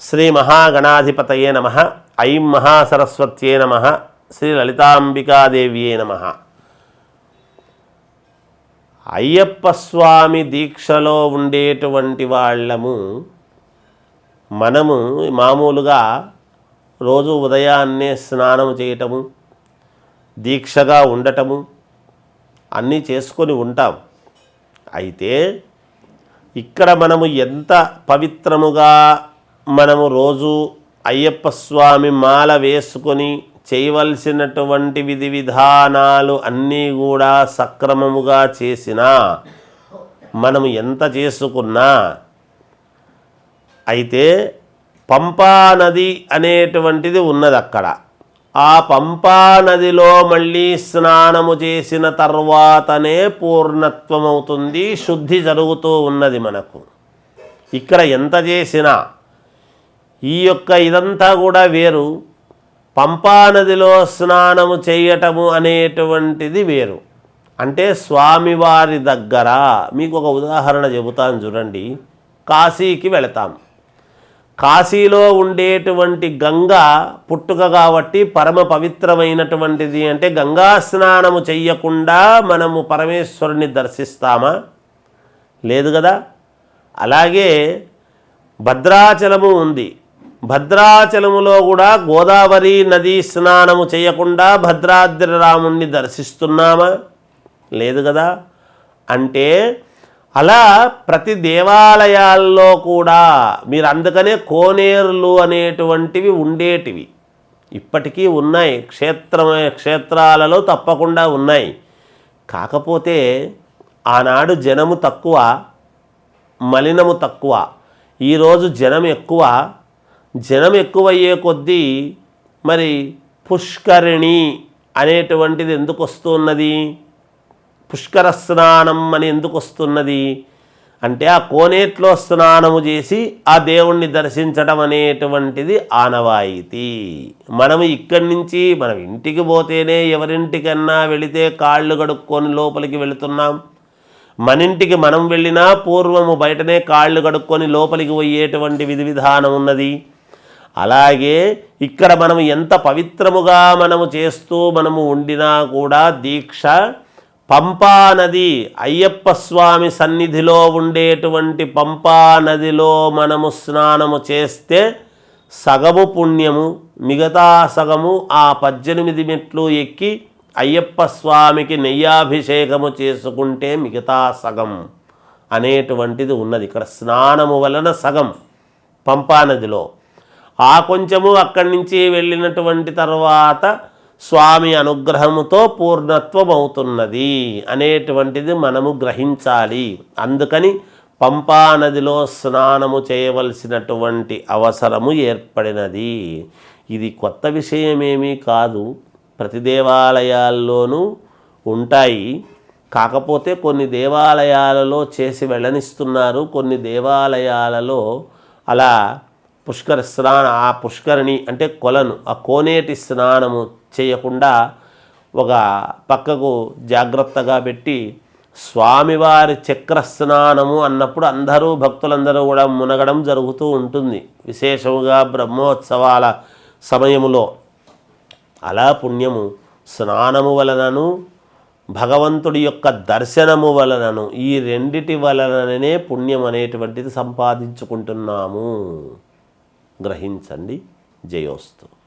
శ్రీ మహాగణాధిపతయే నమ ఐం మహాసరస్వత్యే నమ శ్రీ లలితాంబికాదేవ్యే నమ. అయ్యప్ప స్వామి దీక్షలో ఉండేటువంటి వాళ్ళము మనము మామూలుగా రోజు ఉదయాన్నే స్నానం చేయటము దీక్షగా ఉండటము అన్నీ చేసుకొని ఉంటాం. అయితే ఇక్కడ మనము ఎంత పవిత్రముగా మనము రోజు అయ్యప్ప స్వామి మాల వేసుకొని చేయవలసినటువంటి విధి విధానాలు అన్నీ కూడా సక్రమముగా చేసినా మనము ఎంత చేసుకున్నా అయితే పంపా నది అనేటువంటిది ఉన్నది అక్కడ ఆ పంపా నదిలో మళ్ళీ స్నానము చేసిన తర్వాతనే పూర్ణత్వం అవుతుంది శుద్ధి జరుగుతూ ఉన్నది మనకు. ఇక్కడ ఎంత చేసినా ఈ యొక్క ఇదంతా కూడా వేరు. పంపా నదిలో స్నానము చేయటము అనేటువంటిది వేరు. అంటే స్వామివారి దగ్గర మీకు ఒక ఉదాహరణ చెబుతాను చూడండి. కాశీకి వెళతాం. కాశీలో ఉండేటువంటి గంగ పుట్టుక కాబట్టి పరమ పవిత్రమైనటువంటిది అంటే గంగా స్నానము చెయ్యకుండా మనము పరమేశ్వరుని దర్శిస్తామా? లేదు కదా? అలాగే భద్రాచలము ఉంది. భద్రాచలములో కూడా గోదావరి నదీ స్నానము చేయకుండా భద్రాద్రి రాముణ్ణి దర్శిస్తున్నామా? లేదు కదా? అంటే అలా ప్రతి దేవాలయాల్లో కూడా మీరు అందుకనే కోనేరులు అనేటువంటివి ఉండేటివి. ఇప్పటికీ ఉన్నాయి. క్షేత్ర క్షేత్రాలలో తప్పకుండా ఉన్నాయి. కాకపోతే ఆనాడు జనము తక్కువ మలినము తక్కువ. ఈరోజు జనం ఎక్కువ. జనం ఎక్కువయ్యే కొద్దీ మరి పుష్కరిణి అనేటువంటిది ఎందుకు వస్తున్నది? పుష్కర స్నానం అని ఎందుకు వస్తున్నది? అంటే ఆ కోనేట్లో స్నానము చేసి ఆ దేవుణ్ణి దర్శించడం అనేటువంటిది ఆనవాయితీ. మనము ఇక్కడి నుంచి మనం ఇంటికి పోతేనే ఎవరింటికన్నా వెళితే కాళ్ళు కడుక్కొని లోపలికి వెళుతున్నాం. మన ఇంటికి మనం వెళ్ళినా పూర్వము బయటనే కాళ్ళు కడుక్కొని లోపలికి పోయేటువంటి విధి విధానం ఉన్నది. అలాగే ఇక్కడ మనం ఎంత పవిత్రముగా మనము చేస్తూ మనము ఉండినా కూడా దీక్ష పంపా నది అయ్యప్ప స్వామి సన్నిధిలో ఉండేటువంటి పంపా నదిలో మనము స్నానము చేస్తే సగము పుణ్యము మిగతా సగము ఆ పద్దెనిమిది మెట్లు ఎక్కి అయ్యప్ప స్వామికి నెయ్యాభిషేకము చేసుకుంటే మిగతా సగం అనేటువంటిది ఉన్నది. ఇక్కడ స్నానము వలన సగం పంపా నదిలో ఆ కొంచెము అక్కడి నుంచి వెళ్ళినటువంటి తర్వాత స్వామి అనుగ్రహముతో పూర్ణత్వం అవుతున్నది అనేటువంటిది మనము గ్రహించాలి. అందుకని పంపా నదిలో స్నానము చేయవలసినటువంటి అవసరము ఏర్పడినది. ఇది కొత్త విషయమేమీ కాదు. ప్రతి దేవాలయాల్లోనూ ఉంటాయి. కాకపోతే కొన్ని దేవాలయాలలో చేసి వెళ్ళనిస్తున్నారు. కొన్ని దేవాలయాలలో అలా పుష్కర స్నాన ఆ పుష్కరిణి అంటే కొలను ఆ కోనేటి స్నానము చేయకుండా ఒక పక్కకు జాగ్రత్తగా పెట్టి స్వామివారి చక్ర స్నానము అన్నప్పుడు అందరూ భక్తులందరూ కూడా మునగడం జరుగుతూ ఉంటుంది. విశేషముగా బ్రహ్మోత్సవాల సమయములో. అలా పుణ్యము స్నానము వలనను భగవంతుడి యొక్క దర్శనము వలనను ఈ రెండిటి వలననే పుణ్యం అనేటువంటిది సంపాదించుకుంటున్నాము. గ్రహించండి. జయోస్తు.